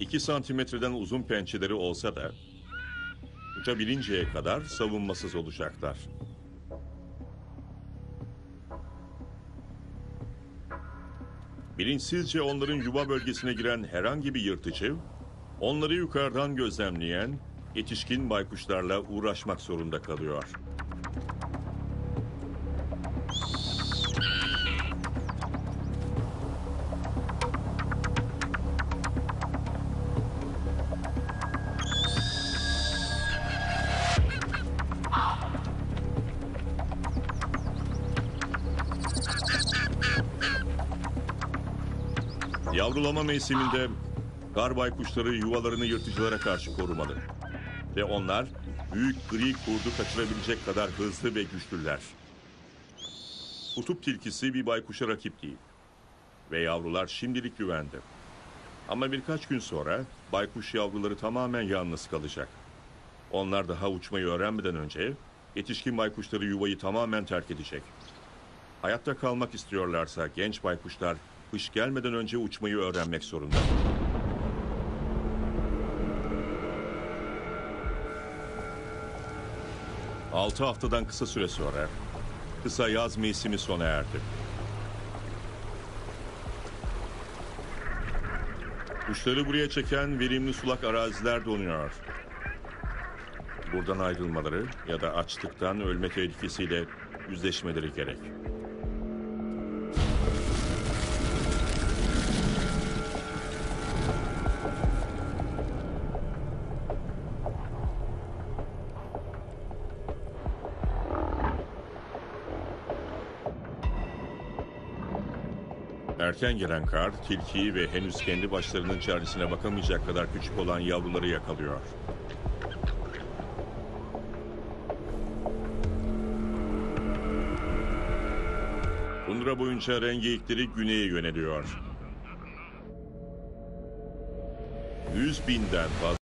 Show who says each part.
Speaker 1: 2 santimetreden uzun pençeleri olsa da uçabilinceye kadar savunmasız olacaklar. Bilinçsizce onların yuva bölgesine giren herhangi bir yırtıcı, onları yukarıdan gözlemleyen yetişkin baykuşlarla uğraşmak zorunda kalıyor. Yavrulama mevsiminde kar baykuşları yuvalarını yırtıcılara karşı korumalı. Ve onlar büyük gri kurdu kaçırabilecek kadar hızlı ve güçlüler. Kutup tilkisi bir baykuşa rakip değil. Ve yavrular şimdilik güvende. Ama birkaç gün sonra baykuş yavruları tamamen yalnız kalacak. Onlar daha uçmayı öğrenmeden önce yetişkin baykuşları yuvayı tamamen terk edecek. Hayatta kalmak istiyorlarsa genç baykuşlar kış gelmeden önce uçmayı öğrenmek zorunda. Altı haftadan kısa süre sonra kısa yaz mevsimi sona erdi. Kuşları buraya çeken verimli sulak araziler donuyor. Buradan ayrılmaları ya da açlıktan ölme tehlikesiyle yüzleşmeleri gerek. Erken gelen kar, tilkiyi ve henüz kendi başlarının çaresine bakamayacak kadar küçük olan yavruları yakalıyor. Tundra boyunca rengeyikleri güneye yöneliyor. 100 binden fazla